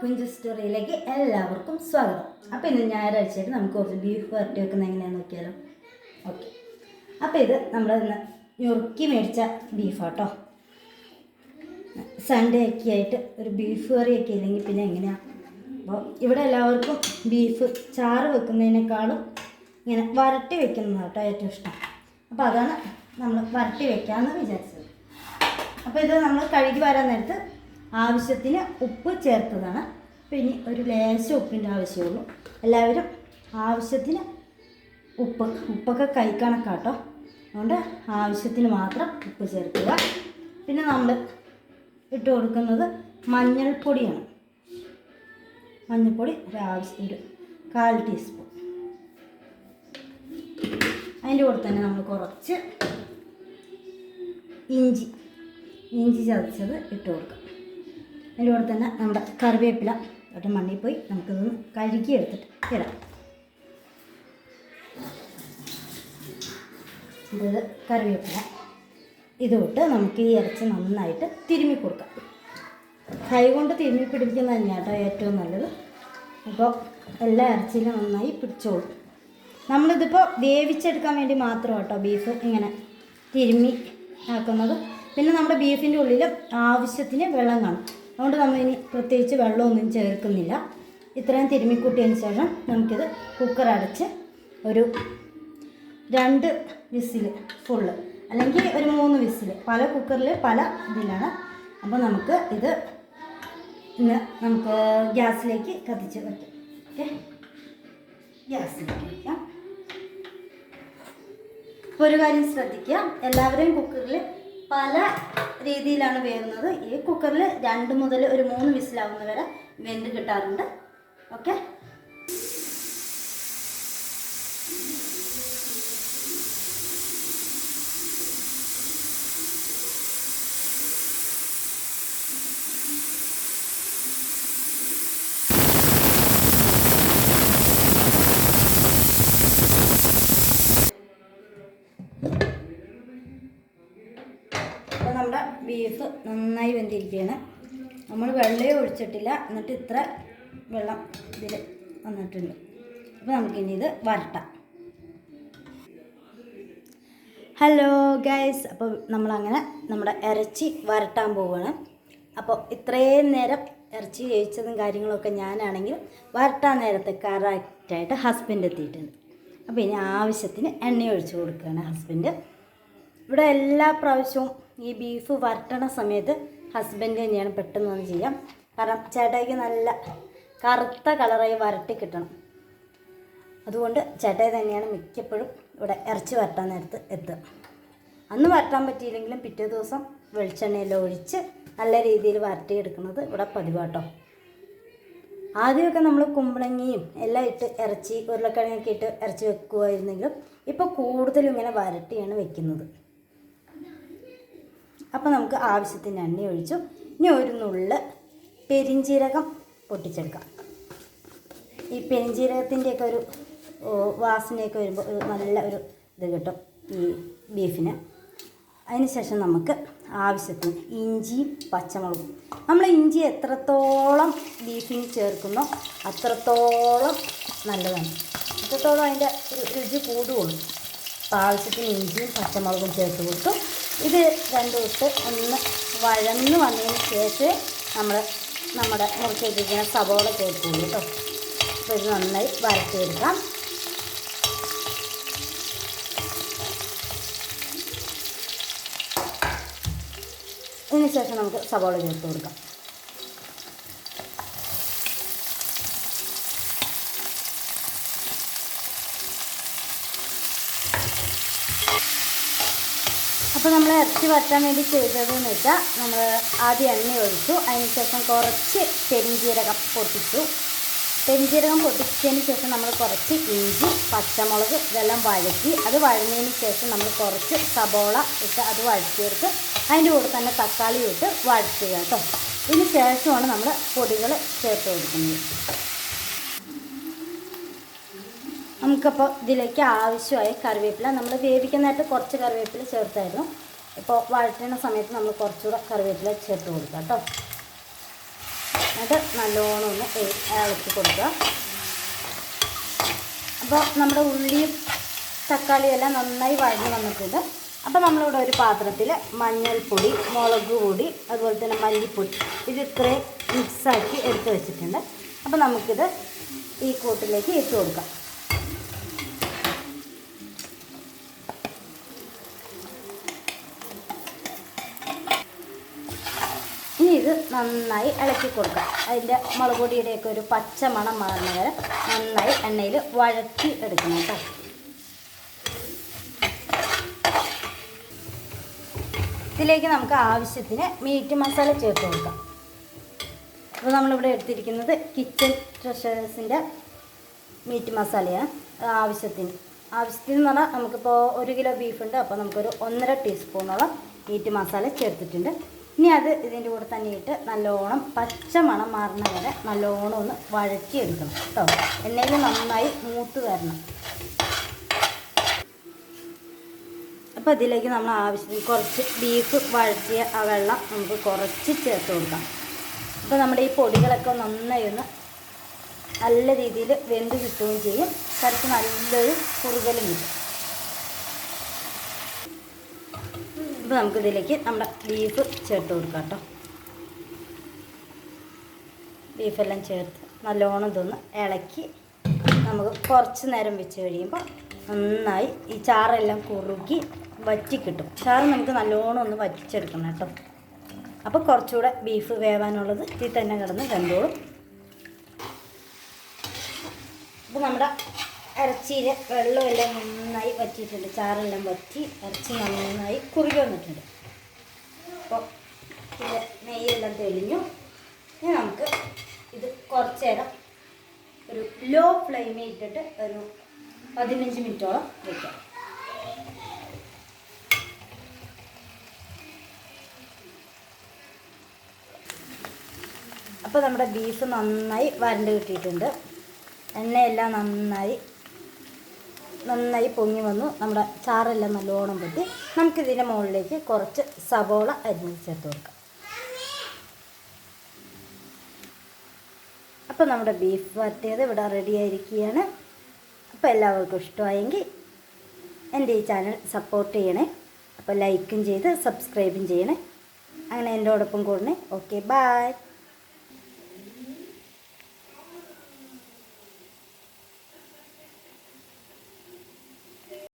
കുഞ്ചു സ്റ്റോറിയിലേക്ക് എല്ലാവർക്കും സ്വാഗതം. അപ്പോൾ ഇന്ന് ഞായറാഴ്ചയായിട്ട് നമുക്ക് കുറച്ച് ബീഫ് വരട്ടി വെക്കുന്ന എങ്ങനെയാണെന്ന് നോക്കിയാലോ. ഓക്കെ അപ്പോൾ ഇത് നമ്മൾ ഇന്ന് ഞുറുക്കി മേടിച്ച ബീഫാട്ടോ സൺഡേ ഒക്കെ ആയിട്ട് ഒരു ബീഫ് കറിയൊക്കെ ഇല്ലെങ്കിൽ പിന്നെ എങ്ങനെയാണ് അപ്പോൾ ഇവിടെ എല്ലാവർക്കും ബീഫ് ചാറ് വെക്കുന്നതിനേക്കാളും ഇങ്ങനെ വരട്ടി വെക്കുന്നതാണ് കേട്ടോ ഏറ്റവും ഇഷ്ടം. അപ്പോൾ അതാണ് നമ്മൾ വരട്ടി വെക്കാമെന്ന് വിചാരിച്ചത്. അപ്പോൾ ഇത് നമ്മൾ കഴുകി വരാൻ നേരത്ത് ആവശ്യത്തിന് ഉപ്പ് ചേർത്തതാണ്. പിന്നെ ഒരു ലേശം ഉപ്പിന്റെ ആവശ്യമുള്ളൂ. എല്ലാവരും ആവശ്യത്തിന് ഉപ്പ് ഉപ്പൊക്കെ കൈക്കണക്കാട്ടോ അതുകൊണ്ട് ആവശ്യത്തിന് മാത്രം ഉപ്പ് ചേർക്കുക. പിന്നെ നമ്മൾ ഇട്ട് കൊടുക്കുന്നത് മഞ്ഞൾപ്പൊടിയാണ്. മഞ്ഞൾപ്പൊടി ഒരു ആവശ്യം ഒരു കാൽ ടീസ്പൂൺ. അതിന്റെ കൂടെ തന്നെ നമ്മൾ കുറച്ച് ഇഞ്ചി ഇഞ്ചി ചതച്ചത് ഇട്ട് കൊടുക്കാം. അതിന്റെ കൂടെ തന്നെ നമ്മുടെ കറിവേപ്പില ഒരു മണ്ണിൽ പോയി നമുക്കിതൊന്ന് കഴുകി എടുത്തിട്ട് ഇടാം. ഇത് കറിവേപ്പില. ഇതുകൊണ്ട് നമുക്ക് ഈ ഇറച്ചി നന്നായിട്ട് തിരുമ്മി കൊടുക്കാം. കൈ കൊണ്ട് തിരുമ്മി പിടിപ്പിക്കുന്നത് തന്നെയാണ് കേട്ടോ ഏറ്റവും നല്ലത്. അപ്പോൾ എല്ലാ ഇറച്ചിയിലും നന്നായി പിടിച്ചോളും. നമ്മളിതിപ്പോൾ വേവിച്ചെടുക്കാൻ വേണ്ടി മാത്രം കേട്ടോ ബീഫ് ഇങ്ങനെ തിരുമ്മി ആക്കുന്നത്. പിന്നെ നമ്മുടെ ബീഫിന്റെ ഉള്ളിൽ ആവശ്യത്തിന് വെള്ളം കാണും അതുകൊണ്ട് നമ്മൾ ഇനി പ്രത്യേകിച്ച് വെള്ളമൊന്നും ചേർക്കുന്നില്ല. ഇത്രയും തിരുമ്മിക്കൂട്ടിയതിന് ശേഷം നമുക്കിത് കുക്കർ അടച്ച് ഒരു രണ്ട് വിസിൽ ഫുള്ള് അല്ലെങ്കിൽ ഒരു മൂന്ന് വിസിൽ പല കുക്കറിൽ പല ഇതിലാണ്. അപ്പോൾ നമുക്ക് ഇത് ഇന്ന് നമുക്ക് ഗ്യാസിലേക്ക് കത്തിച്ച് വയ്ക്കാം ഓക്കെ? ഗ്യാസിലേക്ക് വയ്ക്കാം ഇപ്പോൾ ഒരു കാര്യം ശ്രദ്ധിക്കുക. എല്ലാവരെയും കുക്കറിൽ പല രീതിയിലാണ് വേവുന്നത്. ഈ കുക്കറിൽ രണ്ട് മുതൽ ഒരു മൂന്ന് വിസിലാവുന്ന വരെ വെന്ത് കിട്ടാറുണ്ട്. ഓക്കെ അപ്പോൾ നമ്മുടെ ബീഫ് നന്നായി വെന്തിരിക്കുകയാണ്. നമ്മൾ വെള്ളമേ ഒഴിച്ചിട്ടില്ല. എന്നിട്ട് ഇത്ര വെള്ളം ഇതിൽ വന്നിട്ടുണ്ട്. അപ്പോൾ നമുക്കിനി ഇത് വരട്ടാം. ഹലോ ഗൈസ് അപ്പോൾ നമ്മളങ്ങനെ നമ്മുടെ ഇറച്ചി വരട്ടാൻ പോവുകയാണ് അപ്പോൾ ഇത്രയും നേരം ഇറച്ചി വേവിച്ചതും കാര്യങ്ങളൊക്കെ ഞാനാണെങ്കിൽ വരട്ടാൻ നേരത്തെ കറക്റ്റായിട്ട് ഹസ്ബൻഡ് എത്തിയിട്ടുണ്ട്. അപ്പോൾ ഇനി ആവശ്യത്തിന് എണ്ണ ഒഴിച്ച് കൊടുക്കുകയാണ് ഹസ്ബൻഡ് ഇവിടെ എല്ലാ പ്രാവശ്യവും ഈ ബീഫ് വരട്ടണ സമയത്ത് ഹസ്ബൻഡ് തന്നെയാണ് പെട്ടെന്ന് വന്ന് ചെയ്യാം. കാരണം ചേട്ടായിക്ക് നല്ല കറുത്ത കളറായി വരട്ടി കിട്ടണം. അതുകൊണ്ട് ചേട്ടായി തന്നെയാണ് മിക്കപ്പോഴും ഇവിടെ ഇറച്ചി വരട്ടാൻ നേരത്ത് എത്തുക. അന്ന് വരട്ടാൻ പറ്റിയില്ലെങ്കിലും പിറ്റേ ദിവസം വെളിച്ചെണ്ണയെല്ലാം ഒഴിച്ച് നല്ല രീതിയിൽ വരട്ടിയെടുക്കുന്നത് ഇവിടെ പതിവാട്ടോ ആദ്യമൊക്കെ നമ്മൾ കുമ്പളങ്ങിയും എല്ലാം ഇട്ട് ഇറച്ചി ഉരുളക്കിഴങ്ങൊക്കെ ഇട്ട് ഇറച്ചി വെക്കുമായിരുന്നെങ്കിലും ഇപ്പോൾ കൂടുതലും ഇങ്ങനെ വരട്ടിയാണ് വെക്കുന്നത്. അപ്പോൾ നമുക്ക് ആവശ്യത്തിന് എണ്ണ ഒഴിച്ചു. ഇനി ഒരു നുള്ള് പെരിഞ്ചീരകം പൊട്ടിച്ചെടുക്കാം. ഈ പെരിഞ്ചീരകത്തിന്റെയൊക്കെ ഒരു വാസനയൊക്കെ വരുമ്പോൾ ഒരു നല്ല ഒരു ഇത് കിട്ടും ഈ ബീഫിന്. അതിനുശേഷം നമുക്ക് ആവശ്യത്തിന് ഇഞ്ചിയും പച്ചമുളകും. നമ്മൾ ഇഞ്ചി എത്രത്തോളം ബീഫിന് ചേർക്കുന്നോ അത്രത്തോളം നല്ലതാണ്. അത്രത്തോളം അതിന്റെ രുചി കൂടുകയുള്ളൂ ആവശ്യത്തിന് ഇഞ്ചിയും പച്ചമുളകും ചേർത്ത് കൊടുത്തു. ഇത് രണ്ടും ഇട്ട് ഒന്ന് വഴന്ന് വന്നതിന് ശേഷമേ നമ്മൾ നമ്മുടെ മുറിച്ച് വെച്ചിരിക്കുന്ന സവോള ചേർക്കുന്നു കേട്ടോ. അപ്പോൾ ഇത് നന്നായി വരട്ടിയെടുക്കാം. ഇതിന് ശേഷം നമുക്ക് സവോള ചേർത്ത് കൊടുക്കാം. അപ്പോൾ നമ്മൾ ഇറച്ചി വരട്ടാൻ വേണ്ടി ചെയ്തതെന്ന് വെച്ചാൽ നമ്മൾ ആദ്യം എണ്ണ ഒഴിച്ചു. അതിന് ശേഷം കുറച്ച് പെരിഞ്ജീരകം പൊട്ടിച്ചു. പെരിഞ്ജീരകം പൊട്ടിച്ചതിന് ശേഷം നമ്മൾ കുറച്ച് ഇഞ്ചി പച്ചമുളക് ഇതെല്ലാം വഴറ്റി. അത് വഴഞ്ഞതിന് ശേഷം നമ്മൾ കുറച്ച് സബോള ഇട്ട് അത് വഴറ്റിയെടുത്ത് അതിന്റെ കൂടെ തന്നെ തക്കാളി ഇട്ട് വഴറ്റുക കേട്ടോ. ഇതിന് ശേഷമാണ് നമ്മൾ പൊടികൾ ചേർത്ത് കൊടുക്കുന്നത്. നമുക്കപ്പോൾ ഇതിലേക്ക് ആവശ്യമായ കറിവേപ്പില. നമ്മൾ വേവിക്കുന്നതായിട്ട് കുറച്ച് കറിവേപ്പില ചേർത്തായിരുന്നു. ഇപ്പോൾ വഴറ്റുന്ന സമയത്ത് നമ്മൾ കുറച്ചുകൂടെ കറിവേപ്പില ചേർത്ത് കൊടുക്കാം കേട്ടോ. എന്നിട്ട് നല്ലോണം ഒന്ന് ഇളക്കി കൊടുക്കുക. അപ്പോൾ നമ്മുടെ ഉള്ളിയും തക്കാളിയും എല്ലാം നന്നായി വഴഞ്ഞ് വന്നിട്ടുണ്ട്. അപ്പോൾ നമ്മളിവിടെ ഒരു പാത്രത്തിൽ മഞ്ഞൾപ്പൊടി മുളക് പൊടി അതുപോലെ തന്നെ മല്ലിപ്പൊടി ഇത് ഇത്രയും മിക്സാക്കി എടുത്ത് വെച്ചിട്ടുണ്ട്. അപ്പോൾ നമുക്കിത് ഈ കൂട്ടിലേക്ക് ഇട്ട് കൊടുക്കാം. ഇത് നന്നായി ഇളക്കി കൊടുക്കുക അതിന്റെ മുളക് പൊടിയുടെയൊക്കെ ഒരു പച്ച മണം മാറുന്ന വരെ നന്നായി എണ്ണയിൽ വഴറ്റി എടുക്കണം കേട്ടോ. ഇതിലേക്ക് നമുക്ക് ആവശ്യത്തിന് മീറ്റ് മസാല ചേർത്ത് കൊടുക്കാം. അപ്പോൾ നമ്മളിവിടെ എടുത്തിരിക്കുന്നത് കിച്ചൺ ട്രഷേഴ്സിന്റെ മീറ്റ് മസാലയാണ്. ആവശ്യത്തിന്. ആവശ്യത്തിന് എന്ന് പറഞ്ഞാൽ നമുക്കിപ്പോൾ ഒരു കിലോ ബീഫുണ്ട്. അപ്പോൾ നമുക്കൊരു ഒന്നര ടീസ്പൂണോളം മീറ്റ് മസാല ചേർത്തിട്ടുണ്ട്. ഇനി അത് ഇതിന്റെ കൂടെ തന്നെ ഇട്ട് നല്ലോണം പച്ച മണം മാറുന്ന വരെ നല്ലോണം ഒന്ന് വഴറ്റിയെടുക്കണം കേട്ടോ. എണ്ണയിൽ നന്നായി മൂത്ത് വരണം. അപ്പോൾ ഇതിലേക്ക് നമ്മൾ ആവശ്യത്തിന് കുറച്ച് ബീഫ് വഴറ്റിയ ആ വെള്ളം നമുക്ക് കുറച്ച് ചേർത്ത് കൊടുക്കാം. അപ്പോൾ നമ്മുടെ ഈ പൊടികളൊക്കെ നന്നായി ഒന്ന് നല്ല രീതിയിൽ വെന്ത് കിട്ടുകയും ചെയ്യും. കറിക്ക് നല്ലൊരു കുറുകലും കിട്ടും. അപ്പോൾ നമുക്കിതിലേക്ക് നമ്മുടെ ബീഫ് ചേർത്ത് കൊടുക്കാം കേട്ടോ. ബീഫെല്ലാം ചേർത്ത് നല്ലോണം ഇതൊന്ന് ഇളക്കി നമുക്ക് കുറച്ച് നേരം വെച്ച് കഴിയുമ്പോൾ നന്നായി ഈ ചാറെല്ലാം കുറുക്കി വറ്റി കിട്ടും. ചാറ് നമുക്ക് നല്ലോണം ഒന്ന് വറ്റിച്ചെടുക്കണം കേട്ടോ. അപ്പോൾ കുറച്ചുകൂടെ ബീഫ് വേവാനുള്ളത് ഇതിൽ തന്നെ കിടന്ന് കണ്ടോളും അപ്പോൾ നമ്മുടെ ഇറച്ചിയിൽ വെള്ളമെല്ലാം നന്നായി വറ്റിയിട്ടുണ്ട്. ചാറെല്ലാം വറ്റി ഇറച്ചി നന്നായി കുറുകി വന്നിട്ടുണ്ട്. അപ്പോൾ ഇത് നെയ്യെല്ലാം തെളിഞ്ഞു. ഇനി നമുക്ക് ഇത് കുറച്ച് നേരം ഒരു ലോ ഫ്ലെയിമിൽ ഇട്ടിട്ട് ഒരു പതിനഞ്ച് മിനിറ്റോളം വയ്ക്കാം അപ്പോൾ നമ്മുടെ ബീഫ് നന്നായി വരണ്ട് കിട്ടിയിട്ടുണ്ട്. എണ്ണയെല്ലാം നന്നായി നന്നായി പൊങ്ങി വന്നു. നമ്മുടെ ചാറെല്ലാം നല്ലോണം പറ്റി നമുക്കിതിന്റെ മുകളിലേക്ക് കുറച്ച് സബോള അരിഞ്ഞ് ചേർത്ത് കൊടുക്കാം. അപ്പോൾ നമ്മുടെ ബീഫ് വരട്ടിയത് ഇവിടെ റെഡി ആയിരിക്കുകയാണ്. അപ്പോൾ എല്ലാവർക്കും ഇഷ്ടമായെങ്കിൽ എന്റെ ഈ ചാനൽ സപ്പോർട്ട് ചെയ്യണേ. അപ്പോൾ ലൈക്കും ചെയ്ത് സബ്സ്ക്രൈബും ചെയ്യണേ. അങ്ങനെ എന്റെ ഒപ്പം കൂടണേ. Okay bye